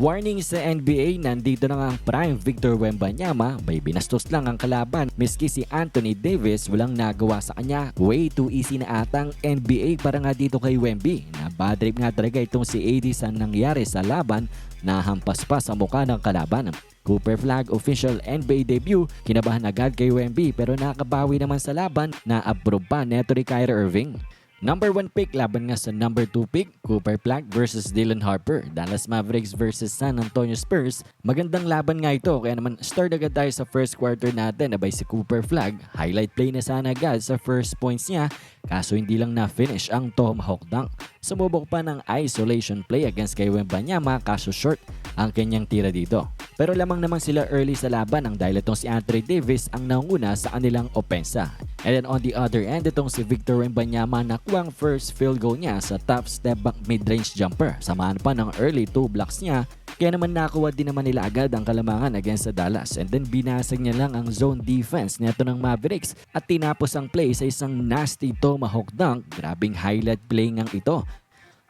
Warning sa NBA, nandito na nga ang prime Victor Wembanyama, may binastos lang ang kalaban. Miski si Anthony Davis, walang nagawa sa kanya. Way too easy na atang NBA para nga dito kay Wemby. Na bad trip nga talaga itong si AD sa nangyari sa laban na hampas pa sa mukha ng kalaban. Cooper Flag official NBA debut, kinabahan agad kay Wemby pero nakabawi naman sa laban na approve pa neto ni Kyrie Irving. Number 1 pick laban nga sa number 2 pick, Cooper Flag versus Dylan Harper. Dallas Mavericks versus San Antonio Spurs. Magandang laban nga ito kaya naman start agad tayo sa first quarter natin abay si Cooper Flag. Highlight play na sana agad sa first points niya kaso hindi lang na-finish ang tomahawk dunk. Sumubok pa ng isolation play against kay Wembanyama kaso short ang kanyang tira dito. Pero lamang naman sila early sa laban ang dahil itong si Anthony Davis ang nanguna sa kanilang opensa. And then on the other end, itong si Victor Wembanyama nakuha ang first field goal niya sa top step back mid-range jumper. Samahan pa ng early two blocks niya kaya naman nakuha din naman nila agad ang kalamangan against sa Dallas and then binasag niya lang ang zone defense neto ng Mavericks at tinapos ang play sa isang nasty tomahawk dunk. Grabing highlight play ngang ito.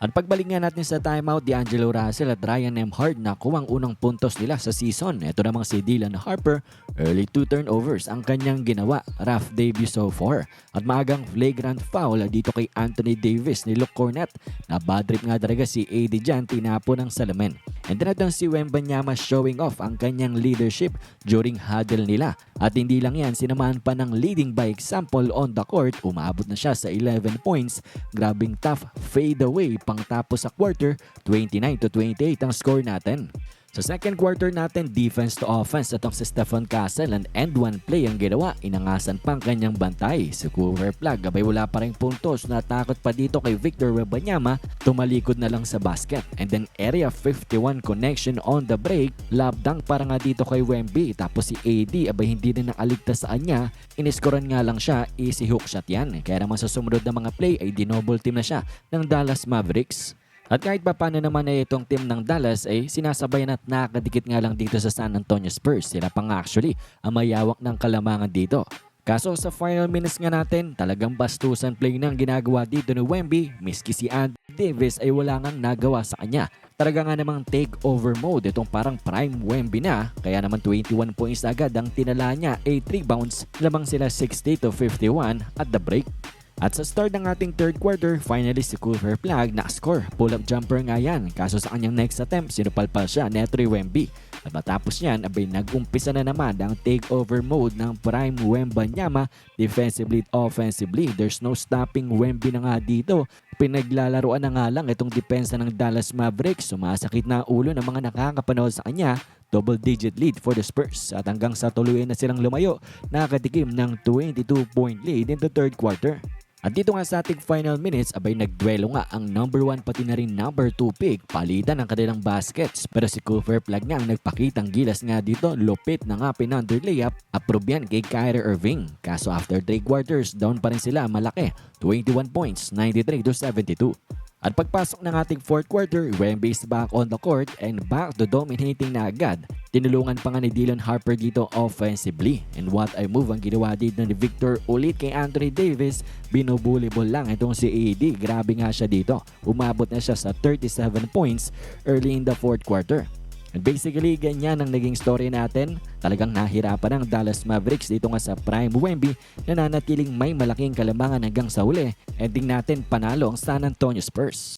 At pagbalik nga natin sa timeout, D'Angelo Russell at Ryan M. Hard na kuwang unang puntos nila sa season. Ito namang si Dylan Harper, early two turnovers ang kanyang ginawa. Rough debut so far. At maagang flagrant foul dito kay Anthony Davis ni Luke Cornett. Na bad trip nga talaga si AD dyan, tinapo ng salamin. And then si Wembanyama showing off ang kanyang leadership during huddle nila. At hindi lang yan, sinamahan pa ng leading by example on the court. Umabot na siya sa 11 points. Grabing tough fade away pang tapos sa quarter, 29 to 28 ang score natin. Sa second quarter natin, defense to offense itong si Stefan Castle and end one play ang ginawa. Inangasan pa ang kanyang bantay. Si Cooper Plug, gabay wala pa rin puntos. Natakot pa dito kay Victor Wembanyama. Tumalikod na lang sa basket. And then area 51 connection on the break. Lab dunk para nga dito kay Wemby. Tapos si AD, abay hindi na nakaligtas sa kanya. Iniskoran nga lang siya, easy hook shot yan. Kaya naman sa sumunod na mga play ay dinoble team na siya ng Dallas Mavericks. At kahit pa paano naman ay itong team ng Dallas ay sinasabayan at nakakadikit nga lang dito sa San Antonio Spurs. Sila pa nga actually ang mayawak ng kalamangan dito. Kaso sa final minutes nga natin, talagang bastusan play nang ginagawa dito ni Wemby, miski si Anthony Davis ay wala ngang nagawa sa kanya. Talaga nga namang take over mode itong parang prime Wemby na, kaya naman 21 points agad ang tinala niya, 8 rebounds, lamang sila 60 to 51 at the break. At sa start ng ating third quarter, finally si Cooper Flag na-score. Pull-up jumper nga yan. Kaso sa kanyang next attempt, sinupalpal siya Netri Wemby. At matapos yan, abay nag-umpisa na naman ang takeover mode ng prime Wembanyama defensively offensively. There's no stopping Wemby na nga dito. Pinaglalaroan na nga lang itong depensa ng Dallas Mavericks. Sumasakit na ulo ng mga nakakapanood sa kanya double-digit lead for the Spurs at hanggang sa tuluyan na silang lumayo, nakatikim ng 22-point lead in the third quarter. At dito nga sa ating final minutes, abay nagduelo nga ang number 1 pati na rin number 2 pick palitan ng kanilang baskets. Pero si Cooper Flag nga ang nagpakitang gilas nga dito, lupit na nga pinunder layup, approve yan kay Kyrie Irving. Kaso after 3 quarters, down pa rin sila malaki, 21 points, 93 to 72. At pagpasok ng ating fourth quarter, Wemby is back on the court and back to dominating na agad. Tinulungan pa nga ni Dylan Harper dito offensively. And what I move ang ginawa dito ni Victor ulit kay Anthony Davis, binubulibol lang itong si AD. Grabe nga siya dito. Umabot na siya sa 37 points early in the fourth quarter. And basically, ganyan ang naging story natin. Talagang nahirapan ang Dallas Mavericks dito nga sa Prime Wemby na nanatiling may malaking kalamangan hanggang sa huli. Ending natin panalo ang San Antonio Spurs.